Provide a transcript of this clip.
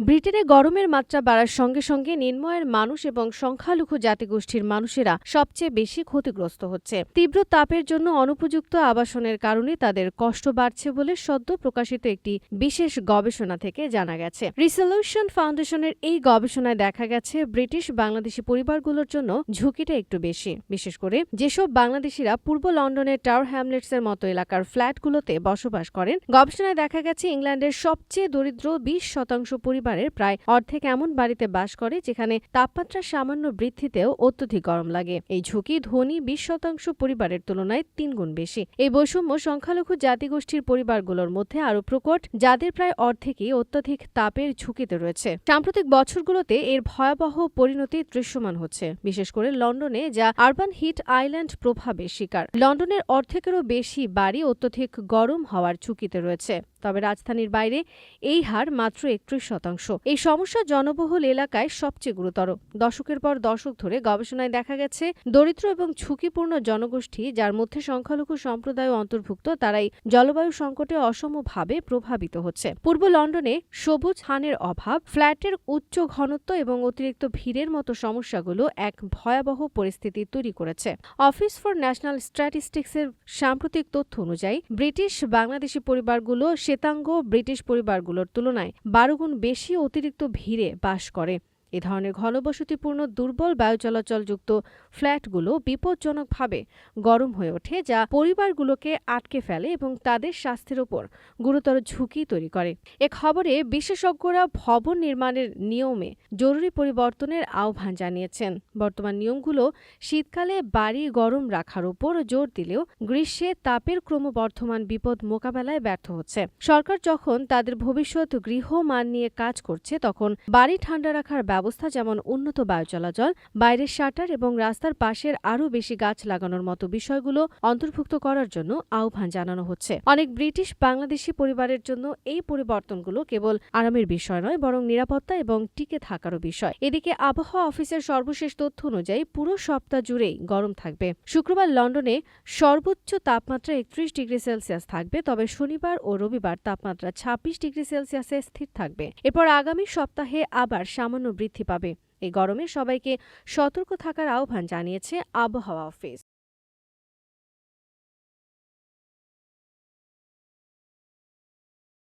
ব্রিটেনে গরমের মাত্রা বাড়ার সঙ্গে সঙ্গে নিম্নয়ের মানুষ এবং সংখ্যালঘু জাতিগোষ্ঠীর মানুষেরা সবচেয়ে বেশি ক্ষতিগ্রস্ত হচ্ছে। তীব্র তাপের জন্য অনুপযুক্ত আবাসনের কারণে তাদের কষ্ট বাড়ছে বলে সদ্য প্রকাশিত একটি বিশেষ গবেষণা থেকে জানা গেছে। রিসলিউশন ফাউন্ডেশনের এই গবেষণায় দেখা গেছে, ব্রিটিশ বাংলাদেশি পরিবারগুলোর জন্য ঝুঁকিটা একটু বেশি। বিশেষ করে যেসব বাংলাদেশিরা পূর্ব লন্ডনের টাওয়ার হ্যামলেটসের মতো এলাকার ফ্ল্যাটগুলোতে বসবাস করেন, গবেষণায় দেখা গেছে ইংল্যান্ডের সবচেয়ে দরিদ্র বিশ শতাংশ পরিবারের প্রায় অর্ধেক এমন বাড়িতে বাস করে যেখানে তাপমাত্রা সামান্য বৃদ্ধিতেও অত্যধিক গরম লাগে। এই ঝুঁকি ধনী বিশ শতাংশ পরিবারের তুলনায় তিনগুণ বেশি। এই বৈষম্য সংখ্যালঘু জাতিগোষ্ঠীর পরিবারগুলোর মধ্যে আরও প্রকট, যাদের প্রায় অর্ধেকই অত্যধিক তাপের ঝুঁকিতে রয়েছে। সাম্প্রতিক বছরগুলোতে এর ভয়াবহ পরিণতি দৃশ্যমান হচ্ছে, বিশেষ করে লন্ডনে, যা আরবান হিট আইল্যান্ড প্রভাবের শিকার। লন্ডনের অর্ধেকেরও বেশি বাড়ি অত্যধিক গরম হওয়ার ঝুঁকিতে রয়েছে। তবে রাজধানীর বাইরে এই হার মাত্র একত্রিশ শতাংশ। এই সমস্যা জনবহুল এলাকায় সবচেয়ে গুরুতর। দশকের পর দশক ধরে গবেষণায় দেখা গেছে, দরিদ্র এবং ঝুঁকিপূর্ণ জনগোষ্ঠী যার মধ্যে সংখ্যালঘু সম্প্রদায় অন্তর্ভুক্ত, তারাই জলবায়ু সংকটে অসমভাবে প্রভাবিত হচ্ছে। পূর্ব লন্ডনে সবুজ হানের অভাব, ফ্ল্যাটের উচ্চ ঘনত্ব এবং অতিরিক্ত ভিড়ের মতো সমস্যাগুলো এক ভয়াবহ পরিস্থিতি তৈরি করেছে। অফিস ফর ন্যাশনাল স্ট্যাটিস্টিক্সের সাম্প্রতিক তথ্য অনুযায়ী, ব্রিটিশ বাংলাদেশি পরিবারগুলো শ্বেতাঙ্গ ব্রিটিশ পরিবারগুলোর তুলনায় বারো গুণ বেশি অতিরিক্ত ভিড়ে বাস করে। এ ধরনের ঘনবসতিপূর্ণ দুর্বল বায়ু চলাচলযুক্ত ফ্ল্যাটগুলো বিপজ্জনকভাবে গরম হয়ে ওঠে, যা পরিবারগুলোকে আটকে ফেলে এবং তাদের স্বাস্থ্যের ওপর গুরুতর ঝুঁকি তৈরি করে। এ খবরে বিশেষজ্ঞরা ভবন নির্মাণের নিয়মে জরুরি পরিবর্তনের আহ্বান জানিয়েছেন। বর্তমান নিয়মগুলো শীতকালে বাড়ি গরম রাখার উপর জোর দিলেও গ্রীষ্মে তাপের ক্রমবর্ধমান বিপদ মোকাবেলায় ব্যর্থ হচ্ছে। সরকার যখন তাদের ভবিষ্যৎ গৃহমান নিয়ে কাজ করছে, তখন বাড়ি ঠান্ডা রাখার ব্যবস্থা যেমন উন্নত বায়ু চলাচল, বাইরের শাটার এবং রাস্তার পাশের আরও বেশি গাছ লাগানোর মতো বিষয়গুলো অন্তর্ভুক্ত করার জন্য আহ্বান জানানো হচ্ছে। অনেক ব্রিটিশ বাংলাদেশি পরিবারের জন্য এই পরিবর্তনগুলো কেবল আরামের বিষয় নয়, বরং নিরাপত্তা এবং টিকে থাকারও বিষয়। এদিকে আবহাওয়া অফিসের সর্বশেষ তথ্য অনুযায়ী পুরো সপ্তাহ জুড়েই গরম থাকবে। শুক্রবার লন্ডনে সর্বোচ্চ তাপমাত্রা একত্রিশ ডিগ্রি সেলসিয়াস থাকবে, তবে শনিবার ও রবিবার তাপমাত্রা ছাব্বিশ ডিগ্রি সেলসিয়াসে স্থির থাকবে। এরপর আগামী সপ্তাহে আবার সামান্য বৃদ্ধি পাবে। এই গরমে সবাইকে সতর্ক থাকার আহ্বান জানিয়েছে আবহাওয়া অফিস।